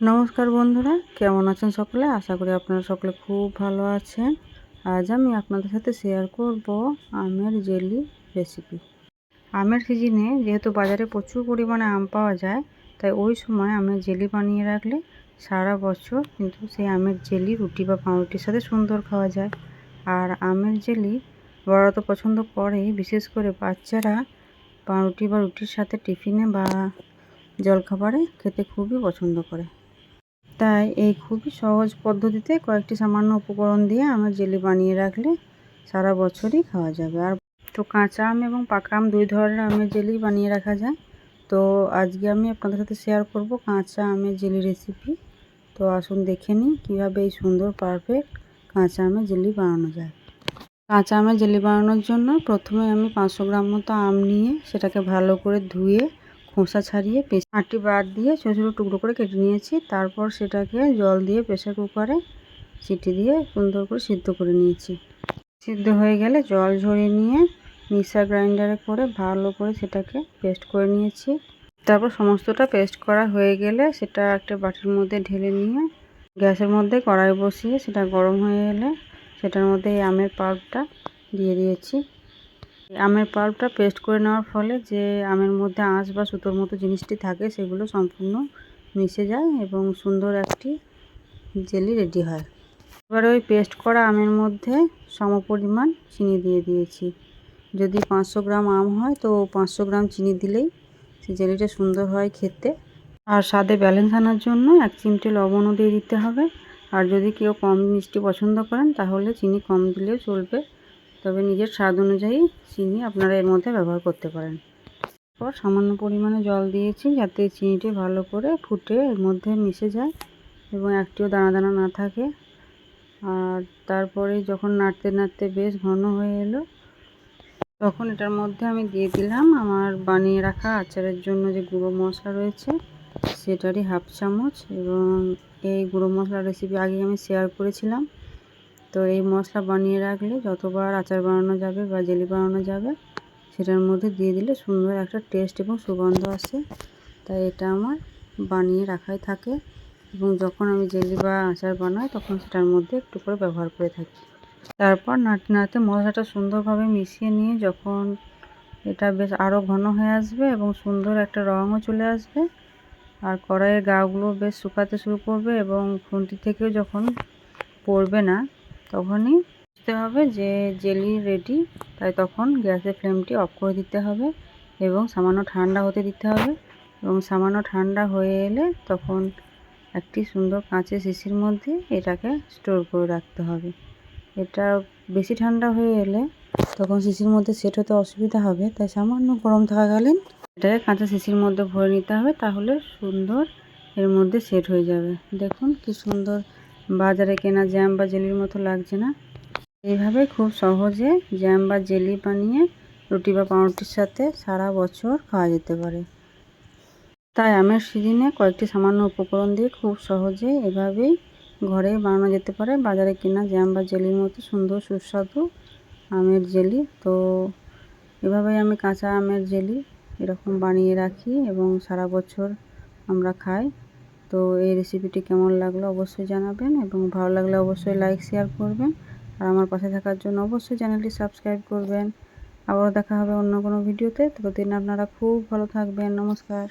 নমস্কার বন্ধুরা, কেমন আছেন সকলে? আশা করি আপনারা সকলে খুব ভালো আছেন। আজ আমি আপনাদের সাথে শেয়ার করব আমের জেলি রেসিপি আমের সিজনে যেহেতু বাজারে প্রচুর পরিমাণে আম পাওয়া যায়, তাই ওই সময় আমের জেলি বানিয়ে রাখলে সারা বছর কিন্তু সেই আমের জেলি, রুটি বা পাউরুটির সাথে সুন্দর খাওয়া যায়। আর আমের জেলি বড়রা তো পছন্দ করেই, বিশেষ করে বাচ্চারা পাউরুটি বা রুটির সাথে টিফিনে বা জলখাবারে খেতে খুবই পছন্দ করে। তাই এই খুবই সহজ পদ্ধতিতে কয়েকটি সামান্য উপকরণ দিয়ে আমার জেলি বানিয়ে রাখলে সারা বছরই খাওয়া যাবে। আর তো কাঁচা আম এবং পাকা আম দুই ধরনের আমের জেলি বানিয়ে রাখা যায়। তো আজকে আমি আপনাদের সাথে শেয়ার করব কাঁচা আমের জেলি রেসিপি তো আসুন দেখে নিই কীভাবে এই সুন্দর পারফেক্ট কাঁচা আমের জেলি বানানো যায়। কাঁচা আমের জেলি বানানোর জন্য প্রথমে আমি পাঁচশো গ্রাম মতো আম নিয়ে সেটাকে ভালো করে ধুয়ে খোসা ছাড়িয়ে আটি বাদ দিয়ে ছোটো ছোটো টুকরো করে কেটে নিয়েছি। তারপর সেটাকে জল দিয়ে প্রেশার কুকারে সিটি দিয়ে সুন্দর করে সিদ্ধ করে নিয়েছি। সিদ্ধ হয়ে গেলে জল ঝরিয়ে নিয়ে মিক্সার গ্রাইন্ডারে করে ভালো করে সেটাকে পেস্ট করে নিয়েছি। তারপর সমস্তটা পেস্ট করা হয়ে গেলে সেটা একটা বাটির মধ্যে ঢেলে নিয়ে গ্যাসের মধ্যে কড়াই বসিয়ে সেটা গরম হয়ে গেলে সেটার মধ্যে এই আমের পাল্পটা দিয়ে দিয়েছি। আমের পাল্পটা পেস্ট করে নেওয়ার ফলে যে আমের মধ্যে আঁশ বা সুতোর মতো জিনিসটি থাকে, সেগুলো সম্পূর্ণ মিশে যায় এবং সুন্দর একটি জেলি রেডি হয়। এবার ওই পেস্ট করা আমের মধ্যে সম পরিমাণ চিনি দিয়ে দিয়েছি। যদি পাঁচশো গ্রাম আম হয়, তো পাঁচশো গ্রাম চিনি দিলেই সেই জেলিটা সুন্দর হয় খেতে। আর স্বাদে ব্যালেন্স আনার জন্য এক চিমটে লবণও দিয়ে দিতে হবে। আর যদি কেউ কম মিষ্টি পছন্দ করেন, তাহলে চিনি কম দিলেও চলবে। তবে নিজের স্বাদ অনুযায়ী চিনি আপনারা এর মধ্যে ব্যবহার করতে পারেন। পর সামান্য পরিমাণে জল দিয়েছি যাতে চিনিটি ভালো করে ফুটে এর মধ্যে মিশে যায় এবং একটিও দানা দানা না থাকে। আর তারপরে যখন নাড়তে নাড়তে বেশ ঘন হয়ে এলো, তখন এটার মধ্যে আমি দিয়ে দিলাম আমার বানিয়ে রাখা আচারের জন্য যে গুঁড়ো মশলা রয়েছে, সেটারই হাফ চামচ এবং এই গুঁড়ো মশলার রেসিপি আগে আমি শেয়ার করেছিলাম। তো এই মশলা বানিয়ে রাখলে যতবার আচার বানানো যাবে বা জেলি বানানো যাবে, সেটার মধ্যে দিয়ে দিলে সুন্দর একটা টেস্ট এবং সুগন্ধ আসে। তাই এটা আমার বানিয়ে রাখাই থাকে এবং যখন আমি জেলি বা আচার বানাই, তখন সেটার মধ্যে একটু করে ব্যবহার করে থাকি। তারপর নাড়তে নাড়তে মশলাটা সুন্দরভাবে মিশিয়ে নিয়ে যখন এটা বেশ আরও ঘন হয়ে আসবে এবং সুন্দর একটা রঙও চলে আসবে, আর কড়াইয়ের গাগুলো বেশ শুকাতে শুরু করবে এবং খুন্তি থেকেও যখন পড়বে না তখনই বুঝতে হবে যে জেলি রেডি তাই তখন গ্যাসের ফ্লেমটি অফ করে দিতে হবে এবং সামান্য ঠান্ডা হতে দিতে হবে। এবং সামান্য ঠান্ডা হয়ে এলে তখন একটি সুন্দর কাঁচের শিশির মধ্যে এটাকে স্টোর করে রাখতে হবে। এটা বেশি ঠান্ডা হয়ে এলে তখন শিশির মধ্যে সেট হতে অসুবিধা হবে, তাই সামান্য গরম থাকাকালীন এটাকে কাঁচা শিশির মধ্যে ভরে নিতে হবে, তাহলে সুন্দর এর মধ্যে সেট হয়ে যাবে। দেখুন কি সুন্দর বাজারে কেনা জ্যাম বা জেলির মতো লাগছে না। এইভাবে খুব সহজে জ্যাম বা জেলি বানিয়ে রুটি বা পাউরুটির সাথে সারা বছর খাওয়া যেতে পারে। তাই আমের সিজনে কয়েকটি সামান্য উপকরণ দিয়ে খুব সহজে এভাবেই ঘরে বানানো যেতে পারে। বাজারে কেনা জ্যাম বা জেলির মতো সুন্দর সুস্বাদু আমের জেলি। তো এভাবেই আমি কাঁচা আমের জেলি এরকম বানিয়ে রাখি এবং সারা বছর আমরা খাই। তো এই রেসিপিটি কেমন লাগল অবশ্যই জানাবেন এবং ভালো লাগলে অবশ্যই লাইক শেয়ার করবেন। আর আমার পাশে থাকার জন্য অবশ্যই চ্যানেলটি সাবস্ক্রাইব করবেন। আবারও দেখা হবে অন্য কোনো ভিডিওতে ততদিন আপনারা খুব ভালো থাকবেন। নমস্কার।